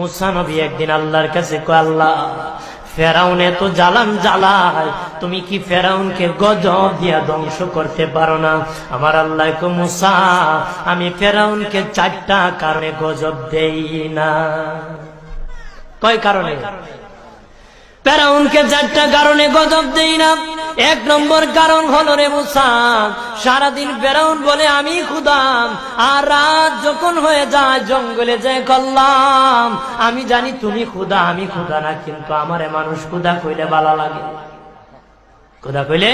মুসা নবী একদিন আল্লাহর কাছে আল্লাহ, ফেরাউন এত জ্বালান জ্বালায়, তুমি কি ফেরাউনকে গজব দিয়া ধ্বংস করতে পারো না? আমার আল্লাহ মুসা, আমি ফেরাউনকে চারটা কারণে গজব দেই না। কয় কারণে? ফেরাউনকে চারটা কারণে গজব দেই না। এক নম্বর কারণ হলো রে মুসাম সারাদিন প্যারাউন বলে আমি খুদাম, আর রাত যখন হয়ে যায় জঙ্গলে যায় করলাম, আমি জানি তুমি খুদা, আমি খুদা না, কিন্তু আমারে মানুষ খুদা কইলে ভালো লাগে। খোদা কইলে,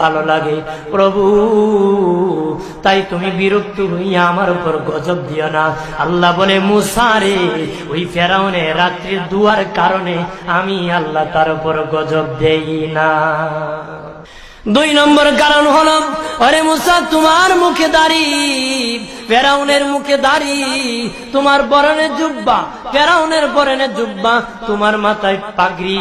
ভালো লাগে। প্রভু, তাই তুমি বিরক্ত হইয়া আমার উপর গজব দিও না। আল্লাহ বলে মুসারে ওই ফেরাউনে রাত্রির দুয়ার কারণে আমি আল্লাহ তার উপর গজব দেই না। দুই নম্বর কারণ হলো অরে মুসা, তোমার মুখে দাড়ি, ফেরাউনের মুখে দাড়ি, তোমার বরণে জুব্বা, ফেরাউনের বরণে জুব্বা, তোমার মাথায় পাগড়ি,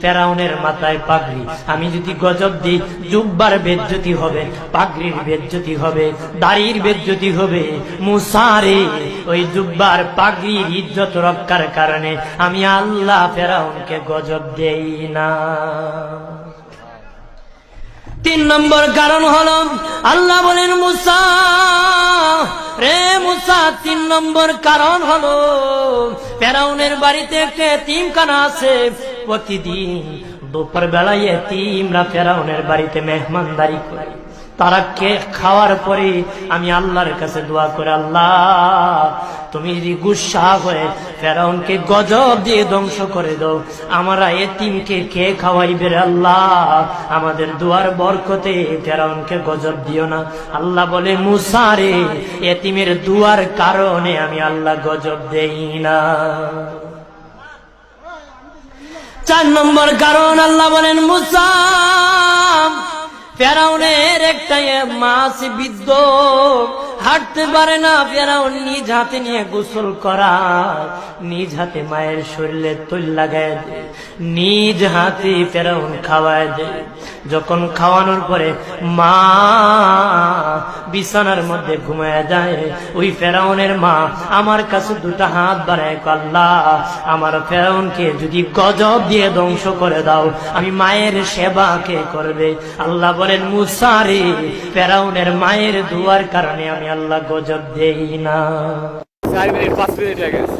ফেরাউনের মাথায় পাগড়ি। আমি যদি গজব দিই, জুব্বার বেজ্জতি হবে, পাগড়ির বেজ্জতি হবে, দাড়ির বেজ্জতি হবে মুসারে ওই জুব্বার পাগড়ির ইজ্জত রক্ষার কারণে আমি আল্লাহ ফেরাউনকে গজব দেই না। তিন নম্বর কারণ হল, আল্লাহ বলেন, মুসা, রে মুসা, তিন নম্বর কারণ হলো, ফেরাউনের বাড়িতে একটা তিমখানা আছে। প্রতিদিন দুপুর বেলায় তিমরা ফেরাউনের বাড়িতে মেহমানদারি করে। তারা কে খাওয়ার পরে আমি আল্লাহর কাছে দোয়া করে, আল্লাহ, তুমি যদি গুসা হয়ে ফেরাউনকে গজব দিয়ে ধ্বংস করে দাও। আমরা এতিমকে কে খাওয়াইবে আল্লাহ? আমাদের দুয়ার বরকতে ফেরাউনকে গজব দিও না। আল্লাহ বলে মুসারে এতিমের দুয়ার কারণে আমি আল্লাহ গজব দেই না। চার নম্বর কারণ আল্লাহ বলেন, মুসা, ফেরাউনের একটা মাছ বিদ্য হাঁটতে পারে না, ফেরাউন নিজ হাতে নিয়ে গোসল করা। নিজ হাতে মায়ের শরীরে তৈল লাগায় দেয় নিজ হাতে ফেরাউন খাওয়ায় দেয় যখন খাওয়ানোর পরে মা বিছানার মধ্যে ঘুমায় যায়, ওই ফেরাউনের মা, আমার কাছে দুটা হাত বাড়ায় আল্লাহ। আমার ফেরাউনকে যদি গজব দিয়ে ধ্বংস করে দাও, আমি মায়ের সেবা কে করবে? আল্লাহ বলেন মুসারে ফেরাউনের মায়ের দুয়ার কারণে আমি আল্লাহ গজব দেই না চার মিনিট পাঁচ মিনিট হয়ে গেছে